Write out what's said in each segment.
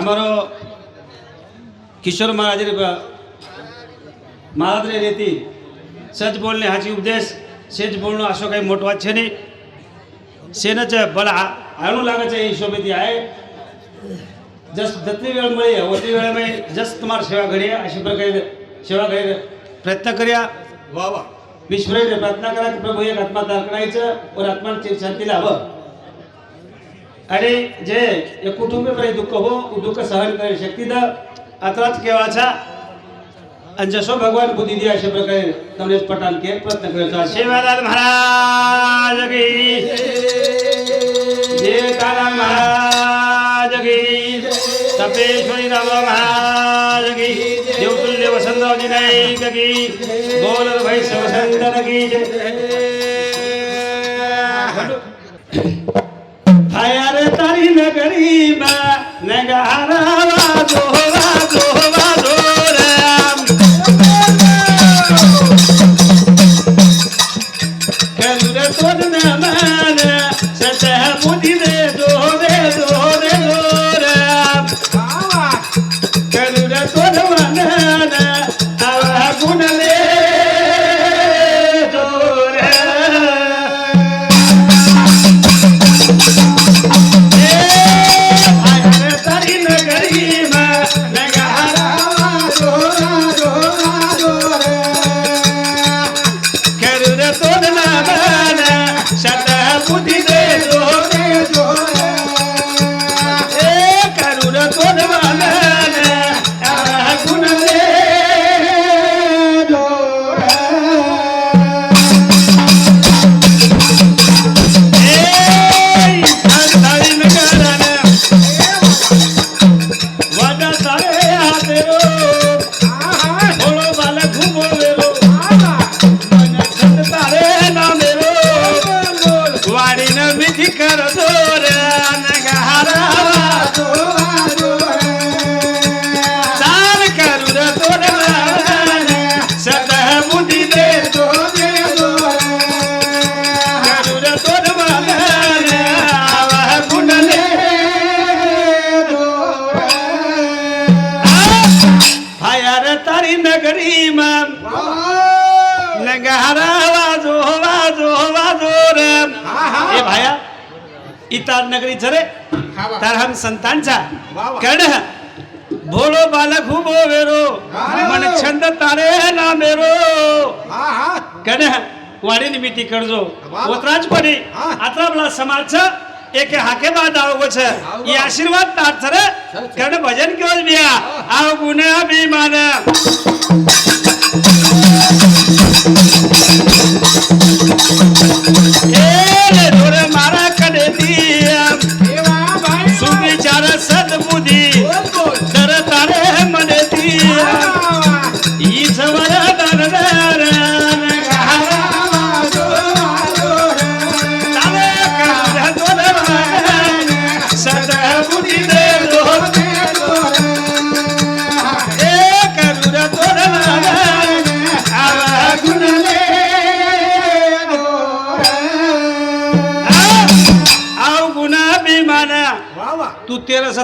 ଆମର કિશોર મહારાજે મહારાજને રહેતી સચ બોલને હાજી ઉપદેશ સેજ બોલનો આશો કાંઈ મોટો વાત છે નહીં સેને છે ભલે આણું લાગે છે એ હિશોબેથી આય જસ્ટ જેટલી વેळ મળી ઓટલી વેળે મેં જસ્ટ તમારી સેવા કરીએ અશી પ્રકારે સેવા કરી પ્રયત્ન કર્યા वा वा विश्वरे प्रार्थना करा की प्रभू एक आत्मा तारकणायचं और आत्मा शांती लावं आणि जे एक कुटुंबी दुःख हो दुःख सहन करे शक्ती द आताच केव्हाचा आणि जसो भगवान बुद्धी दिया अशा प्रकारे कमलेश पटाल के प्रयत्न करत शिवलाल महाराज जयकाला महाराज तपेश्वरी राम महाराज देवतुल्य वसंतरावजी नाईक गी बोल भैस वसंत गी जय। ગરીબા નગારાવા દો ಮಾಡಿನ ಬಿಧಿಕರ ದೋರ ನಗರ ಸಾಲ ಕರುರ ದೋರ ಸದಾ ಮುದಿದೆ ದೋರೆ ದೋರ ಕರುರ ದೋರ ಗುಣಲೆ ಭಯರ ತರಿ ನಗರಿ ಮಂಗಹರಾವ इतार नगरी जरे तर हम संतांचा. कड भोलो बालक हुबो वेरो मन छंद तारे ना मेरो. कड वाडी निमित्ती करजो. ओतराज पडी. आत्राबला समाज एक हाके बाद आवगो छ. ई आशीर्वाद तार थर कड भजन केवल बिया. आव गुण अभिमान. ए!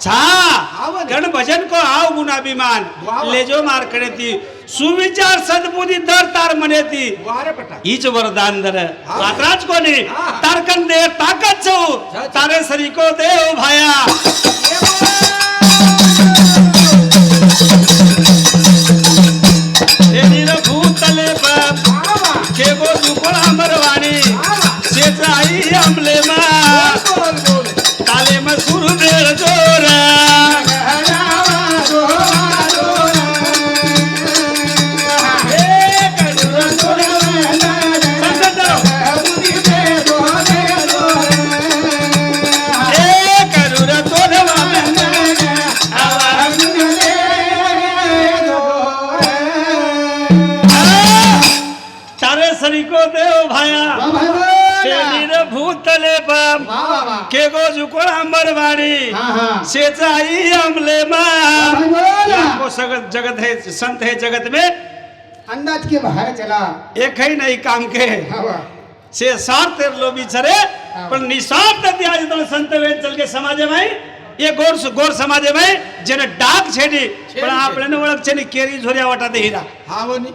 छा गण भजन को आव गुण अभिमान लेजो मार खड़े थी सुविचार सदबुद्धि दर तार मने थी इच वरदान दर पात्राज को नहीं तारकन दे ताकत छो तारे सरी को देव भाया के गो दुपड़ के गो जुकोळ अंबरवाडी. शेचाई अमले मा सगत जगत है संत है जगत में. अंदाज के बाहर चला. एक ही नहीं काम के. से सार तेर लो बिचरे पण आज त्याज संत वेळ चल के समाजे माई. ये गोर गोर समाजे में जेने डाक छेड़ी. पण न ओळख छेनी केरी झोऱ्या वाटा दे हिरा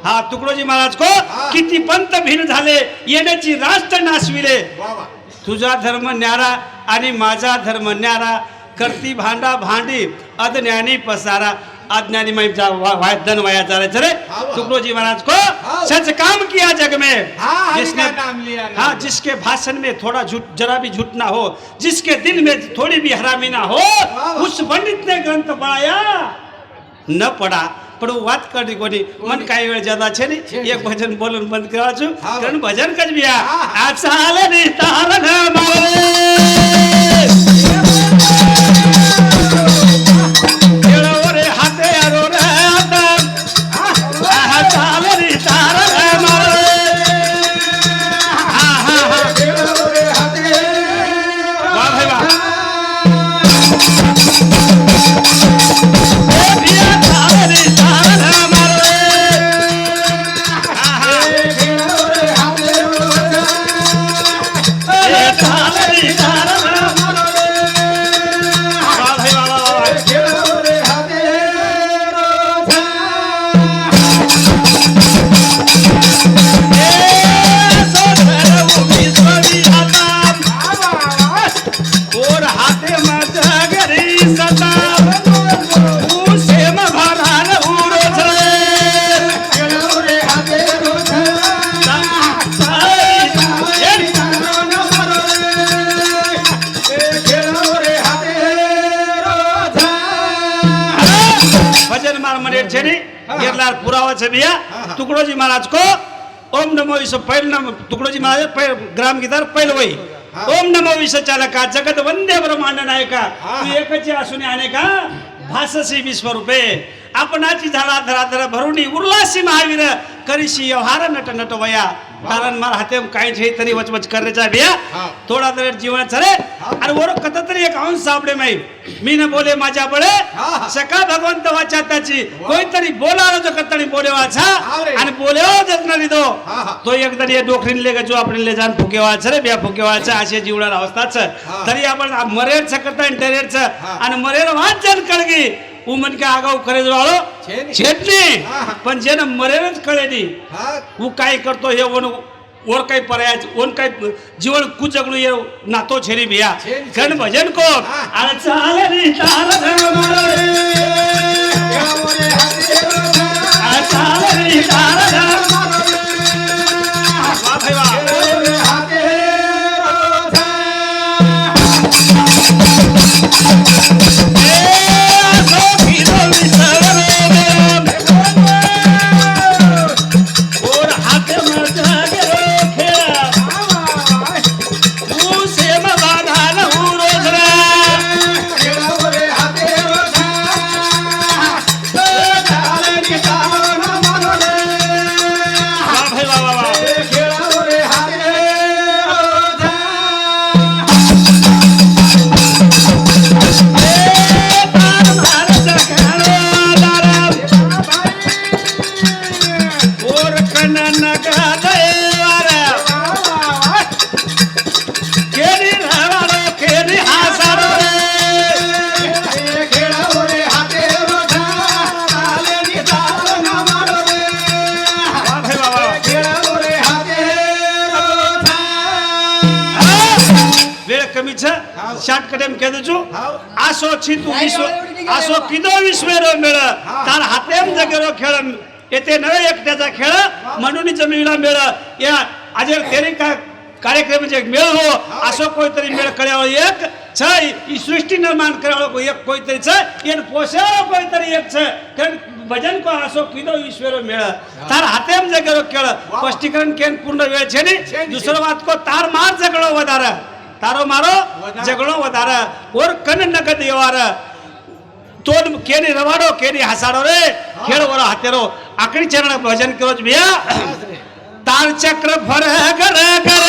हा तुकडोजी महाराज को किती पंत भिन झाले. येण्याची राष्ट्र नाशविले तुझा धर्म न्यारा आणि माझा धर्म न्यारा करती भांडा भांडी अज्ञानी पसारा अज्ञानी में धन वाया जा रहे सुखरोजी महाराज को सच काम किया जग में। जिसने काम लिया हाँ जिसके भाषण में थोड़ा झूठ जरा भी झूठ ना हो जिसके दिल में थोड़ी भी हरामी ना हो उस पंडित ने ग्रंथ पढ़ाया। न पढ़ा पण वाद करणी कोणी। मन काही वेळ जादा छे नी एक भजन बोलून बंद करायचो कारण भजन कच बिया? आज आलं नाही तर કેટલાક પુરાવા છે ભૈયા. ટુકડોજી મહારાજ કો. ઓમ નમો ઈશ્વર પહેલ નમ ટુકડોજી મહારાજ ગ્રામ ગીતાર પહેલ હોય ओम नमो विश्व चालका जगत वंदे ब्रह्मांड नायका. तू एकच असून अनेका भाससी विश्वरूपे आपणाची झाला धरा धरा भरुणी उर्लासी महावीर. करीशी व्यवहार नट नट वया. कारण मला हाते काही છે तरी वचवच हा. थोडा तरी जीवन चले. आणि वर कथा तरी एक अंश सापडे नाही मी न बोले माझ्या बळे सका भगवंत वाचा त्याची कोणतरी बोलावं जो कत्तणी बोले वाचा। आणि बोलेव जगणारी दो। तो एकदा ये डोखरीनले गजू आपणले जाण फुके वाच रे बिया फुके वाच असे जीवणार अवस्थाच। तरी आपण मरेड सकता इंटरेडच आणि मरेड वाच जण कळगी उमन का आगाऊ खरेच वाळो छेटणे पण जेन मरेडच कळेली उ काय करतो हे म्हणून ओर कई परायाज ओन कई जीवन कुचगणु ये नातो छेरी भैया जन भजन को अरे चाल रे चाल रे छ शाट कडेम कह देजो आसो छितू विश्व आसो किदो विश्वेरो मेळ तार हातेम जगेरो खेळ येते नवे एकट्याचा खेळ म्हणून जमिनीला मेळ या આજે तेरी का कार्यक्रम जे मेळ हो असो कोईतरी मेळ कळ्यावर एक छ ई सृष्टी निर्माण करावं કોઈ એક કોઈતરી છે એને પોષાવો કોઈતરી એક છે કારણ ભજન કો આસો કીધો ઈશ્વરો મેળ તાર હાથેમ જગેરો ખેળ સ્પષ્ટીકરણ કેન પૂર્ણ વેળ છે ને છે ને, દુસરો વાત કો તાર માર ઝઘડો વધારે તારો મારો ઝઘડો વધારે. ઓર કન નગદ વ્યવહાર. તોડ કેની રવાડો કેની હસાડો રે? ખેડ વરો હાથેરો. આકડી ચરણ ભજન કરો જ ભૈયા તાર ચક્ર ફર ઘર ઘર.